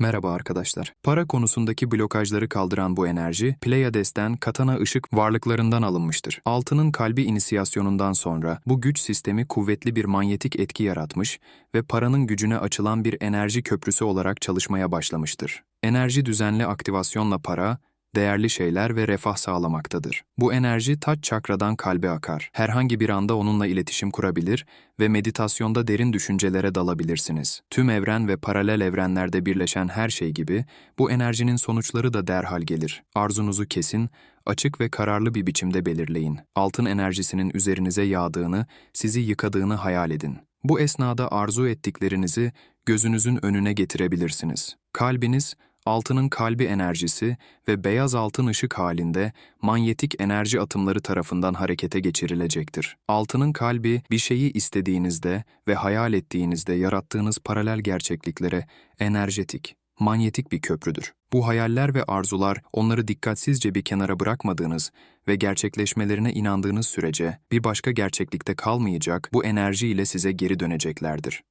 Merhaba arkadaşlar. Para konusundaki blokajları kaldıran bu enerji, Pleiades'ten katana ışık varlıklarından alınmıştır. Altının kalbi inisiyasyonundan sonra bu güç sistemi kuvvetli bir manyetik etki yaratmış ve paranın gücüne açılan bir enerji köprüsü olarak çalışmaya başlamıştır. Enerji düzenli aktivasyonla para, değerli şeyler ve refah sağlamaktadır. Bu enerji taç çakradan kalbe akar. Herhangi bir anda onunla iletişim kurabilir ve meditasyonda derin düşüncelere dalabilirsiniz. Tüm evren ve paralel evrenlerde birleşen her şey gibi bu enerjinin sonuçları da derhal gelir. Arzunuzu kesin, açık ve kararlı bir biçimde belirleyin. Altın enerjisinin üzerinize yağdığını, sizi yıkadığını hayal edin. Bu esnada arzu ettiklerinizi gözünüzün önüne getirebilirsiniz. Kalbiniz, altının kalbi enerjisi ve beyaz altın ışık halinde manyetik enerji atımları tarafından harekete geçirilecektir. Altının kalbi bir şeyi istediğinizde ve hayal ettiğinizde yarattığınız paralel gerçekliklere enerjetik, manyetik bir köprüdür. Bu hayaller ve arzular onları dikkatsizce bir kenara bırakmadığınız ve gerçekleşmelerine inandığınız sürece bir başka gerçeklikte kalmayacak bu enerji ile size geri döneceklerdir.